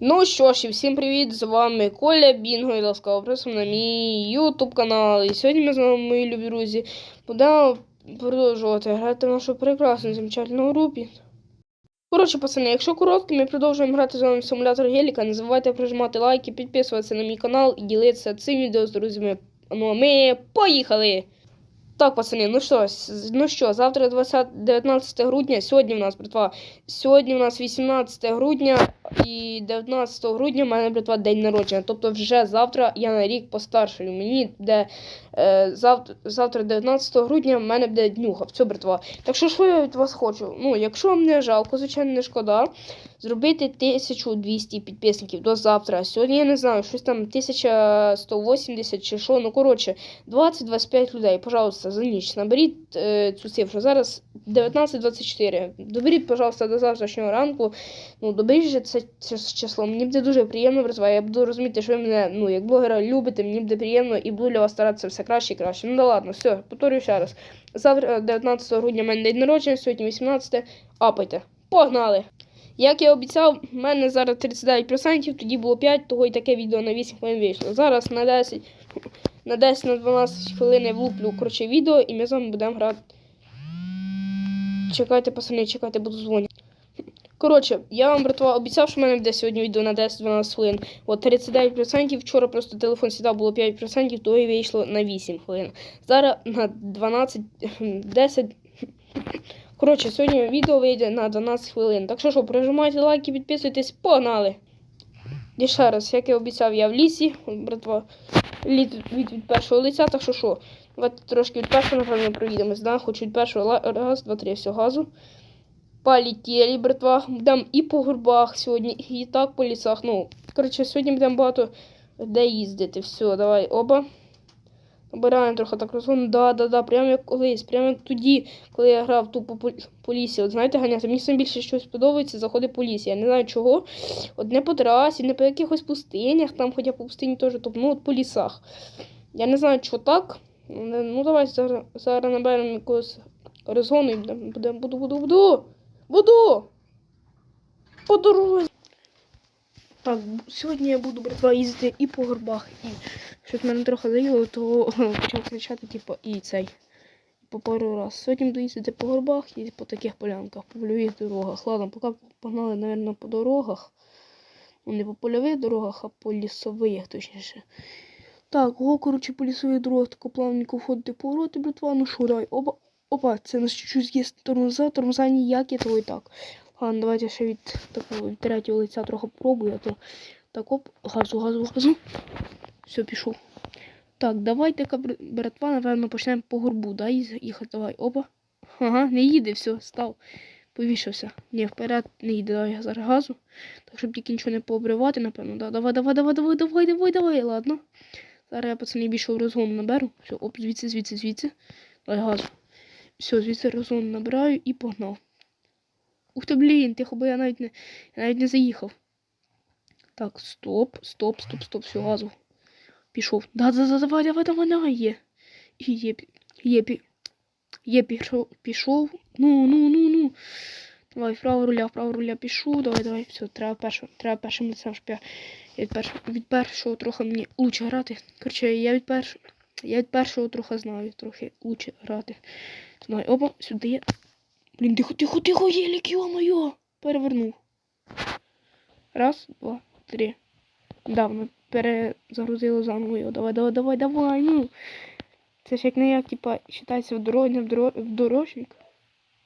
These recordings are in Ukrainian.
Ну що ж, і всім привіт! З вами Коля Бінго і ласкаво просимо на мій ютуб канал. І сьогодні ми з вами, мої любі друзі, будемо продовжувати грати в нашу прекрасну замечательну групі. Коротше, пацани, якщо коротко, ми продовжуємо грати з вами в симулятор Геліка. Не забувайте прожимати лайки, підписуватися на мій канал і ділитися цим відео з друзями. Ну а ми поїхали! Так, пацани, ну що, ну що, завтра 20, 19 грудня, сьогодні в нас, братва, сьогодні у нас 18 грудня і 19 грудня в мене, братва, день народження. Тобто вже завтра я на рік постаршую. Мені буде е, завтра, завтра 19 грудня в мене буде днюха. Все, братва. Так що що я від вас хочу? Ну, якщо вам не жалко, звичайно, не шкода, зробити 1200 підписників до завтра. Сьогодні я не знаю, щось там 1180 чи що. Ну, коротше, 20-25 людей, пожалуйста, за ніч. Наберіть е, цю цифру. Зараз 19-24. Доберіть, пожалуйста, до завтрашнього ранку. Ну, доберіть же це чис- число. Мені буде дуже приємно, братва. Я буду розуміти, що ви мене, ну, як блогера любите, мені буде приємно і буду для вас старатися все краще і краще. Ну да ладно, все, повторюю ще раз. Завтра, 19 грудня, в мене день народження, сьогодні 18. Апайте. Погнали! Як я обіцяв, в мене зараз 39%, тоді було 5, того і таке відео на 8 хвилин вийшло. Зараз на 10, на 10 на 12 хвилин я влуплю коротше, відео і ми з вами будемо грати. Чекайте, пацани, чекайте, буду дзвонити. Коротше, я вам, братва, обіцяв, що в мене буде сьогодні відео на 10-12 хвилин. От 39%, вчора просто телефон сідав було 5%, то і вийшло на 8 хвилин. Зараз на 12, 10. Коротше, сьогодні відео вийде на 12 хвилин. Так що що, прожимайте лайки, підписуйтесь, погнали! І ще раз, як я обіцяв, я в лісі, братва, літ від, від першого лиця, так що що, давайте трошки від першого, напевно, проїдемось, да? Хоч від першого раз, два, три, все, газу. Полетіли, братва. Будемо і по горбах сьогодні, і так по лісах. Ну, коротше, сьогодні будемо багато де їздити. Все, давай, оба. Обираємо трохи так розгон. Да, да, да, прямо як колись, прямо як тоді, коли я грав тупо по, по лісі. От знаєте, ганяти, мені більше щось подобається, заходить по лісі. Я не знаю чого. От не по трасі, не по якихось пустинях, там, хоча по пустині теж топ, ну от по лісах. Я не знаю, що так. Ну, давай зараз, зараз наберемо якогось розгону і будемо, буду, буду, буду. Буду! По дорозі. Так, сьогодні я буду, братва, їздити і по горбах, і щось мене трохи заїло, то почав кричати, типу, і цей. По пару раз. Сьогодні буду їздити по горбах і по таких полянках, по польових дорогах. Ладно, поки погнали, мабуть, по дорогах. Ну, не по польових дорогах, а по лісових, точніше. Так, го, коротше, по лісових дорогах тако плавненько входити повороти, братва, ну давай, оба. Опа, це нас чуть-чуть є тормоза, тормоза ніякі, то і так. Ладно, давайте ще від такого від третього лиця трохи пробую, а то так оп, газу, газу, газу. Все, пішов. Так, давайте, братва, напевно, почнемо по горбу, да, їхати, давай, опа. Ага, не їде, все, став. Повішався. Ні, вперед не їде, давай зараз газу. Так, щоб тільки нічого не пообривати, напевно, да. Давай, давай, давай, давай, давай, давай, давай, ладно. Зараз я пацани більше розгон наберу. Все, оп, звідси, звідси, звідси. Давай газу. Все, звідси розгон набираю і погнав. Ух ти, блін, тихо, бо я навіть не, я навіть не заїхав. Так, стоп, стоп, стоп, стоп, все, газу. Пішов. Да, да, да, давай, давай, давай, є. І Є, є, є, пішов, пішов. Ну, ну, ну, ну. Давай, вправо руля, вправо руля пішов. Давай, давай, все, треба першого, треба першим лицем, щоб я від, першого, від першого трохи мені лучше грати. Короче, я від першого, я від першого трохи знаю, трохи лучше грати. Давай, опа, сюди. Блін, тихо, тихо, тихо, єлік, йо-моє! Перевернув. Раз, два, три. Да, ми перезагрузили заново його. Давай, давай, давай, давай, ну. Це ж як не як, типа, вважається в не в,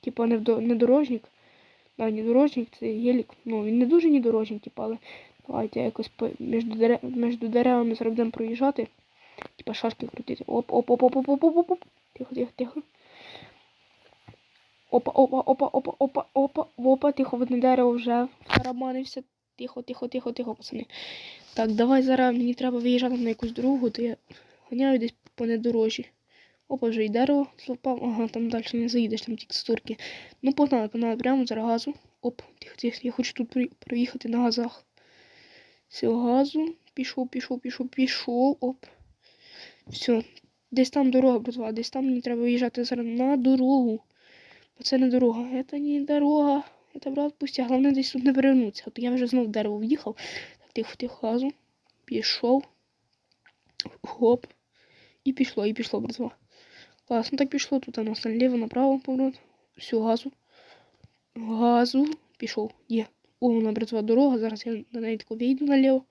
Типа не дорожник. Да, не дорожник, це єлік. Ну, він не дуже не дорожник, типа, але давайте якось між деревами зробимо проїжджати. Типа шашки крутити. Оп-оп-оп-оп-оп-оп-оп. Тихо, тихо, тихо. Опа, опа, опа, опа, опа, опа, опа, тихо, видне дерево вже втараманився. Тихо, тихо, тихо, тихо, пацани. Так, давай зараз мені треба виїжджати на якусь дорогу, то я ганяю десь по недорожі. Опа, вже і дерево злопав. Ага, там далі не заїдеш, там текстурки. Ну, погнали, погнали, прямо зараз газу. Оп, тихо, тихо, я хочу тут проїхати на газах. Все, газу. Пішов, пішов, пішов, пішов. Оп. Все. Десь там дорога, братва, десь там мені треба виїжджати зараз на дорогу. Бо це не дорога. Це не дорога. Я тебе відпустю, головне десь тут не перевернутися. От я вже знов в дерево в'їхав. Так, тихо, тихо, газу. Пішов. Хоп. І пішло, і пішло, братва. Класно так пішло. Тут у нас наліво, направо поворот. Все, газу. Газу. Пішов. Є. О, вона, братва, дорога. Зараз я на неї тако вийду наліво.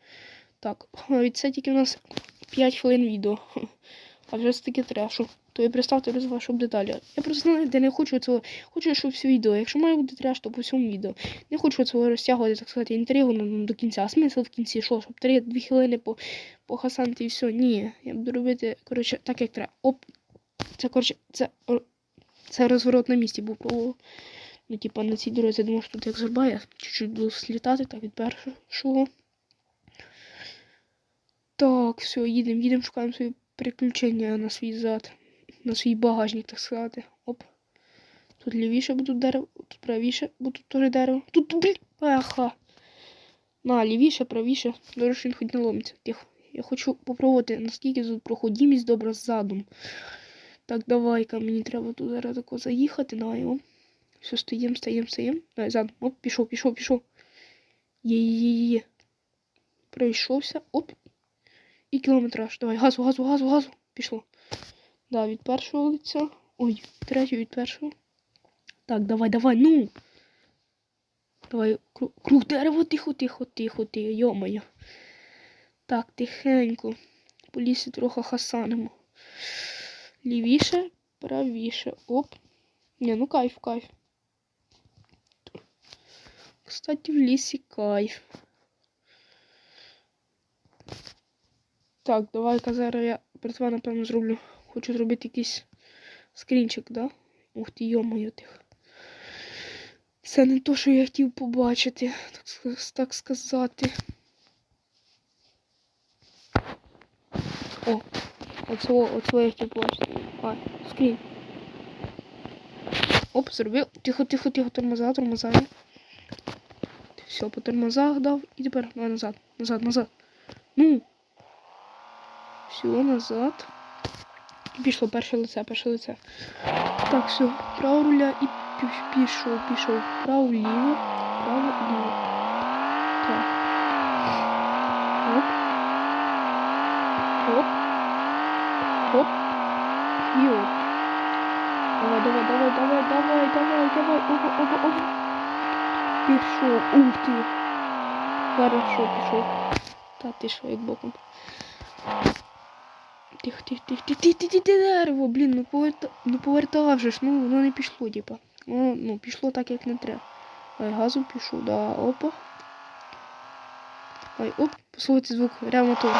Так, від це тільки у нас 5 хвилин відео. А вже це таке трешу. То і представте братва, щоб деталі. Я просто знаєте, не хочу цього. Хочу, щоб все відео. Якщо має бути треш, то по всьому відео. Не хочу цього розтягувати, так сказати, інтригу ну, до кінця. А смисл в кінці, що, щоб 3-2 хвилини по, похасанти і все. Ні. Я буду робити, коротше, так як треба. Оп. Це, коротше, це, це розворот на місці був. О, ну, типа, на цій дорозі, я думав, що тут як зерба, чуть-чуть буду слітати, так, від першого. Так, все, їдемо, їдемо, шукаємо свої приключення на свій зад, на свій багажник, так сказати. Оп. Тут лівіше буде дерево, тут правіше буде теж дерево. Тут, блін, аха. На, лівіше, правіше. Добре, що він хоч не ломиться. Тихо. Я хочу попробувати, наскільки тут проходимість добра ззаду. Так, давай-ка, мені треба тут зараз тако заїхати. Давай, оп. Все, стоїм, стоїм, стоїм. Давай, задом. Оп, пішов, пішов, пішов. Є-є-є-є. Пройшовся. Оп. І кілометраж. Давай, газу, газу, газу, газу. Пішло. Да, від першого лиця. Ой, третього від першого. Так, давай, давай, ну. Давай, круг, дерева, тихо, тихо, тихо, тихо, йомаю. Так, тихенько. По лісі трохи хасанимо. Лівіше, правіше. Оп. Не, ну кайф, кайф. Кстати, в лісі кайф. Так, давай-ка зараз я братва, напевно, зроблю. Хочу зробити якийсь скрінчик, да? Ух ти, йомаю тих. Це не то, що я хотів побачити, так, так сказати. О, оце, оце я хотів побачити. А, скрін. Оп, зробив. Тихо, тихо, тихо, тормоза, тормоза. Все, по тормозах дав. І тепер давай назад, назад, назад. Ну. Все, назад. Пішло перше лице, перше лице. Так, все, право руля і пі- пішов, пішов. Право, ліво, право, ліво. Так. Оп. Оп. Оп. І оп. Давай, давай, давай, давай, давай, давай, давай. Оба, оба, оба. Пішов. Ух ти. Хорошо, пішов. Та ти що, як боком. Тихо, тих, тих, тих, тих, тих, тих, дерево, блін, ну поверта... ну повертав же ж, ну воно не пішло, типа. Воно, ну, пішло так, як не треба. Ай, газом пішов, да, опа. Ай, оп, послухайте звук, реально мотор.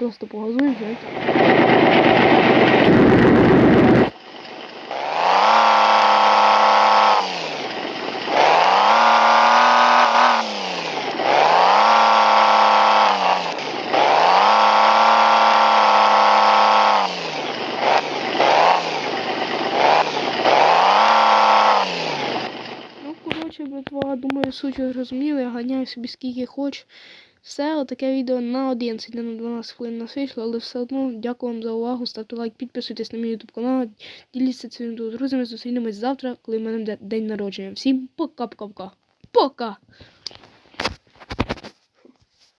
Просто погазуємо. знаєте. Ну, коротше, братва, думаю, суть ви зрозуміли, ганяю собі скільки хоч. Все, отаке відео на 11, не на 12 хвилин нас вийшло, але все одно дякую вам за увагу. Ставте лайк, підписуйтесь на мій YouTube канал, діліться цим відео з друзями. Зустрінемось завтра, коли в мене день народження. Всім пока-пока-пока. Пока!